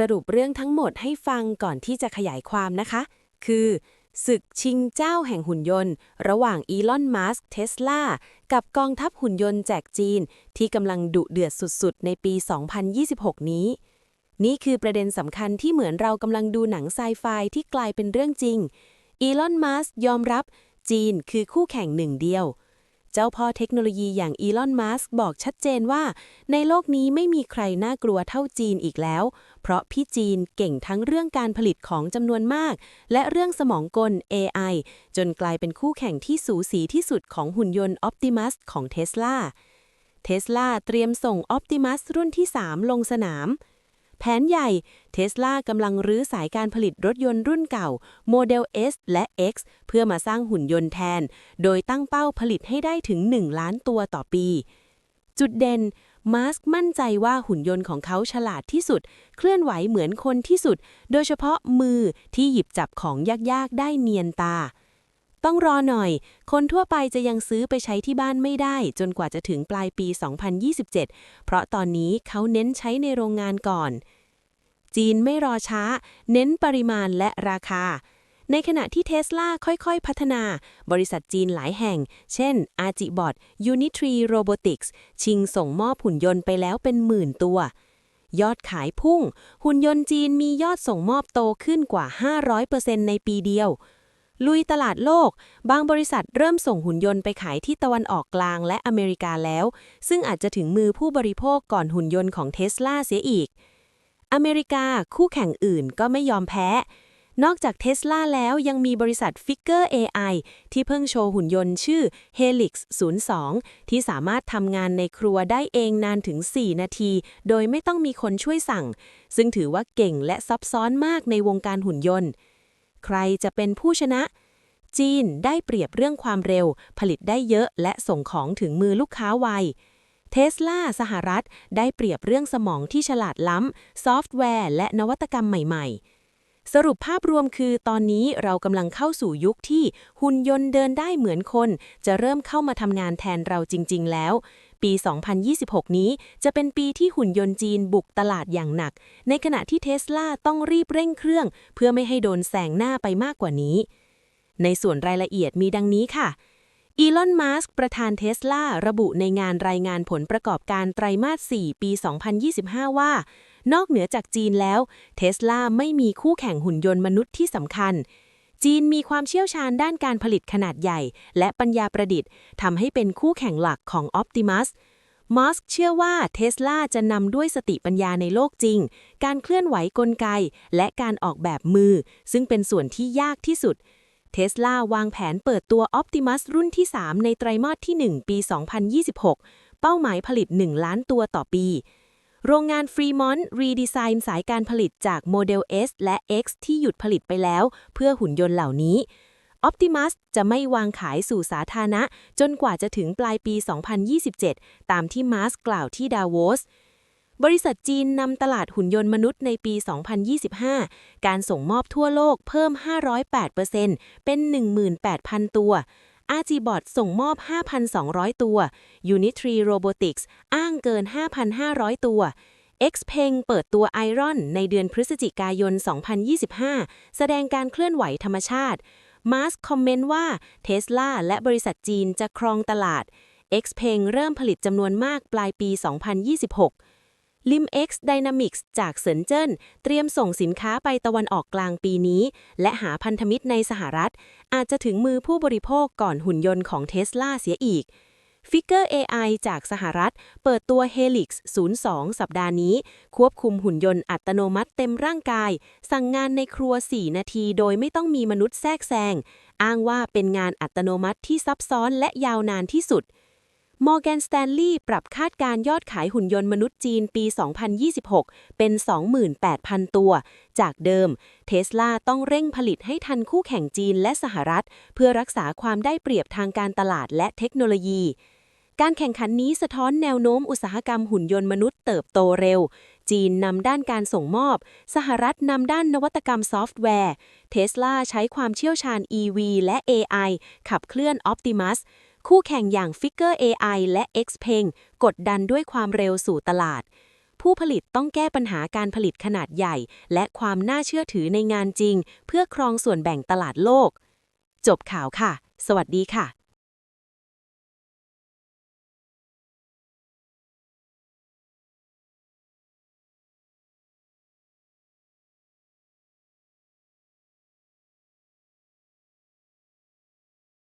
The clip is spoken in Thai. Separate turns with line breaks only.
สรุปเรื่องทั้งหมดให้ฟังก่อนที่จะขยายความนะคะ คือ ศึกชิงเจ้าแห่งหุ่นยนต์ ระหว่างอีลอน มัสก์เทสลา กับกองทัพหุ่นยนต์แจกจีน ที่กำลังดุเดือดสุดๆ ในปี 2026 นี้ นี่คือประเด็นสำคัญที่เหมือนเรากำลังดูหนังไซไฟที่กลายเป็นเรื่องจริง อีลอน มัสก์ยอมรับจีนคือคู่แข่งหนึ่งเดียว เจ้าพ่อเทคโนโลยีอย่างอีลอน มัสก์บอกชัดเจนว่า ในโลกนี้ไม่มีใครน่ากลัวเท่าจีนอีกแล้ว เพราะพี่จีนเก่งทั้งเรื่องการผลิตของจำนวนมาก และเรื่องสมองกล AI จนกลายเป็นคู่แข่งที่สูสีที่สุดของหุ่นยนต์ Optimus ของ Tesla Tesla เตรียมส่ง Optimus รุ่นที่ 3 ลงสนาม แผนใหญ่ Tesla กำลังรื้อสายการผลิตรถยนต์รุ่นเก่า โมเดล S และ X เพื่อมาสร้างหุ่นยนต์แทน โดยตั้งเป้าผลิตให้ได้ถึง 1 ล้านตัวต่อปี จุดเด่นมาสก์มั่นใจว่าหุ่นยนต์ของเขาฉลาดที่สุด เคลื่อนไหวเหมือนคนที่สุด โดยเฉพาะมือที่หยิบจับของยากๆ ได้เนียนตา ต้องรอหน่อย คนทั่วไปจะยังซื้อไปใช้ที่บ้านไม่ได้ จนกว่าจะถึงปลายปี 2027 เพราะตอนนี้เขาเน้นใช้ในโรงงานก่อน จีนไม่รอช้า เน้นปริมาณและราคา ในขณะที่เทสลาค่อยๆ พัฒนา บริษัทจีนหลายแห่ง เช่น Archibot Unitree Robotics ชิงส่งมอบหุ่นยนต์ไปแล้วเป็นหมื่นตัวยอดขายพุ่ง หุ่นยนต์จีนมียอดส่งมอบโตขึ้นกว่า 500%ในปีเดียว ลุยตลาดโลก บางบริษัทเริ่มส่งหุ่นยนต์ไปขายที่ตะวันออกกลางและอเมริกาแล้ว ซึ่งอาจจะถึงมือผู้บริโภคก่อนหุ่นยนต์ของเทสลาเสียอีก อเมริกาคู่แข่งอื่นก็ไม่ยอมแพ้ นอกจากเทสลาแล้วยังมีบริษัท Figure AI ที่เพิ่งโชว์หุ่นยนต์ชื่อ Helix 02 ที่สามารถทำงานในครัวได้เองนานถึง 4 นาที โดยไม่ต้องมีคนช่วยสั่ง ซึ่งถือว่าเก่งและซับซ้อนมากในวงการหุ่นยนต์ ใครจะเป็นผู้ชนะ จีนได้เปรียบเรื่องความเร็ว ผลิตได้เยอะและส่งของถึงมือลูกค้าไว เทสลาสหรัฐ ได้เปรียบเรื่องสมองที่ฉลาดล้ำ ซอฟต์แวร์ และนวัตกรรมใหม่ ๆ สรุปภาพรวมคือ ตอนนี้เรากำลังเข้าสู่ยุคที่หุ่นยนต์เดินได้เหมือนคน จะเริ่มเข้ามาทำงานแทนเราจริง ๆ แล้ว ปี 2026 นี้จะเป็นปีที่หุ่นยนต์จีนบุกตลาดอย่างหนัก ในขณะที่เทสลาต้องรีบเร่งเครื่อง เพื่อไม่ให้โดนแซงหน้าไปมากกว่านี้ ในส่วนรายละเอียดมีดังนี้ค่ะ อีลอน มัสก์ประธานเทสลาระบุในงานรายงานผลประกอบการไตรมาส 4 ปี 2025 ว่า นอกเหนือจากจีนแล้วเทสลาไม่มีคู่แข่งหุ่นยนต์มนุษย์ที่สำคัญ จีนมีความเชี่ยวชาญด้านการผลิตขนาดใหญ่ และปัญญาประดิษฐ์ทำให้เป็นคู่แข่งหลักของ Optimus มัสก์เชื่อว่าเทสลาจะนำด้วยสติปัญญาในโลกจริง การเคลื่อนไหวกลไก และการออกแบบมือ ซึ่งเป็นส่วนที่ยากที่สุด เทสลาวางแผนเปิดตัว Optimus รุ่นที่ 3 ในไตรมาสที่ 1 ปี 2026 เป้าหมายผลิต 1 ล้านตัวต่อปี โรงงานฟรีมอนต์รีดีไซน์สายการผลิตจากโมเดล S และ X ที่หยุดผลิตไปแล้ว เพื่อหุ่นยนต์เหล่านี้ Optimus จะไม่วางขายสู่สาธารณะ จนกว่าจะถึงปลายปี 2027 ตามที่มาสกล่าวที่ดาโวส บริษัทจีนนำตลาดหุ่นยนต์มนุษย์ในปี 2025 การส่งมอบทั่วโลกเพิ่ม 508%เป็น 18,000 ตัว Archibot ส่งมอบ 5,200 ตัว Unitree Robotics อ้างเกิน 5,500 ตัว Xpeng เปิดตัว Iron ในเดือนพฤศจิกายน 2025 แสดงการเคลื่อนไหวธรรมชาติมาสคอมเมนต์ว่า Tesla และบริษัทจีนจะครองตลาด Xpeng เริ่มผลิตจำนวนมากปลายปี 2026 LimX Dynamics จากเซินเจิ้นเตรียมส่งสินค้าไปตะวันออกกลางปีนี้ และหาพันธมิตรในสหรัฐ อาจจะถึงมือผู้บริโภคก่อนหุ่นยนต์ของเทสลาเสียอีก Figure AI จากสหรัฐ เปิดตัว Helix 02 สัปดาห์นี้ ควบคุมหุ่นยนต์อัตโนมัติเต็มร่างกาย สั่งงานในครัว 4 นาทีโดยไม่ต้องมีมนุษย์แทรกแซง อ้างว่าเป็นงานอัตโนมัติที่ซับซ้อนและยาวนานที่สุด Morgan Stanley ปรับคาดการยอดขายหุ่นยนต์มนุษย์จีนปี 2026 เป็น 28,000 ตัว จากเดิม เทสลาต้องเร่งผลิตให้ทันคู่แข่งจีนและสหรัฐ เพื่อรักษาความได้เปรียบทางการตลาดและเทคโนโลยี การแข่งขันนี้สะท้อนแนวโน้มอุตสาหกรรมหุ่นยนต์มนุษย์เติบโตเร็ว จีนนำด้านการส่งมอบ สหรัฐนำด้านนวัตกรรมซอฟต์แวร์ เทสลาใช้ความเชี่ยวชาญ EV และ AI ขับเคลื่อน Optimus คู่แข่งอย่าง Figure AI และ Xpeng กดดันด้วยความเร็วสู่ตลาด ผู้ผลิตต้องแก้ปัญหาการผลิตขนาดใหญ่ และความน่าเชื่อถือในงานจริง เพื่อครองส่วนแบ่งตลาดโลก จบข่าวค่ะ สวัสดีค่ะ